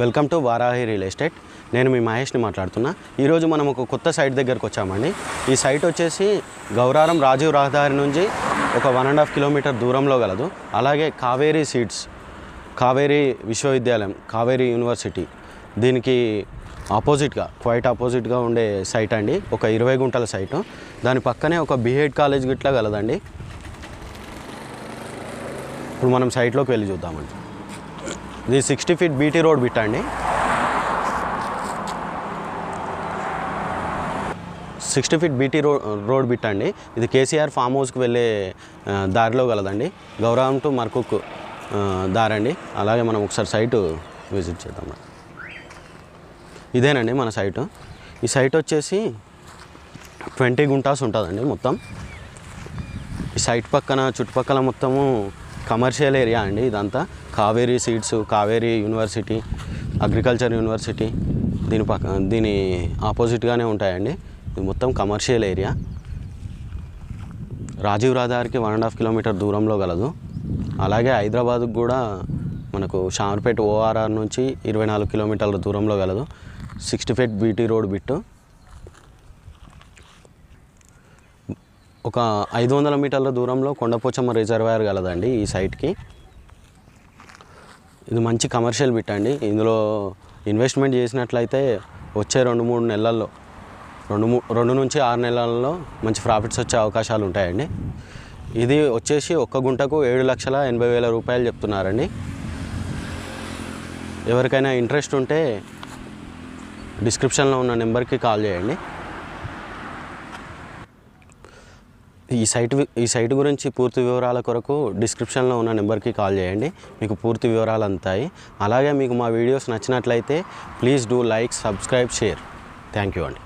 Welcome to Varahi real estate. నేను మీ మహేష్ని మాట్లాడుతున్నా. ఈరోజు మనం ఒక కొత్త సైట్ దగ్గరకు వచ్చామండి. ఈ సైట్ వచ్చేసి గౌరారం రాజీవ్ రహదారి నుంచి ఒక వన్ అండ్ హాఫ్ కిలోమీటర్ దూరంలో గలదు. అలాగే కావేరీ సీడ్స్ కావేరీ విశ్వవిద్యాలయం కావేరీ యూనివర్సిటీ దీనికి ఆపోజిట్గా క్వైట్ ఆపోజిట్గా ఉండే సైట్ అండి. ఒక ఇరవై గుంటల సైటు. దాని పక్కనే ఒక బిహెడ్ కాలేజ్ గిట్లా గలదండి. ఇప్పుడు మనం సైట్లోకి వెళ్ళి చూద్దామండి. ఇది sixty feet BT road bit అండి. Sixty feet BT road road bit అండి. ఇది కేసీఆర్ ఫామ్ హౌస్కి వెళ్ళే దారిలో గలదండి. గౌరవం టు మర్కుక్ దారండి. అలాగే మనం ఒకసారి సైటు విజిట్ చేద్దాం ఇదేనండి మన సైటు. ఈ సైట్ వచ్చేసి ట్వంటీ గుంటాస్ ఉంటుందండి మొత్తం. ఈ సైట్ పక్కన చుట్టుపక్కల మొత్తము కమర్షియల్ ఏరియా అండి ఇదంతా. Kaveri seeds Kaveri university agriculture university దీని పక్క దీని ఆపోజిట్గానే ఉంటాయండి. ఇది మొత్తం కమర్షియల్ ఏరియా రాజీవ్ రహదారికి వన్ అండ్ హాఫ్ కిలోమీటర్ దూరంలో గలదు. అలాగే హైదరాబాద్కు కూడా మనకు షామర్పేట ఓఆర్ఆర్ నుంచి ఇరవై నాలుగు కిలోమీటర్ల దూరంలో గలదు. Sixty feet BT road bit. ఒక ఐదు వందల మీటర్ల దూరంలో కొండపోచమ్మ రిజర్వాయర్ కలదండి ఈ సైట్కి. ఇది మంచి కమర్షియల్ బిట్ అండి. ఇందులో ఇన్వెస్ట్మెంట్ చేసినట్లయితే వచ్చే రెండు మూడు నెలల్లో రెండు మూ రెండు నుంచి ఆరు నెలల్లో మంచి ప్రాఫిట్స్ వచ్చే అవకాశాలు ఉంటాయండి. ఇది వచ్చేసి ఒక్క గుంటకు ఏడు లక్షల ఎనభై వేల రూపాయలు చెప్తున్నారండి. ఎవరికైనా ఇంట్రెస్ట్ ఉంటే డిస్క్రిప్షన్లో ఉన్న నెంబర్కి కాల్ చేయండి. ఈ సైట్ ఈ సైట్ గురించి పూర్తి వివరాల కొరకు డిస్క్రిప్షన్లో ఉన్న నెంబర్కి కాల్ చేయండి. మీకు పూర్తి వివరాలు అందుతాయి. అలాగే మీకు మా వీడియోస్ నచ్చినట్లయితే please do like subscribe share. Thank you అండి.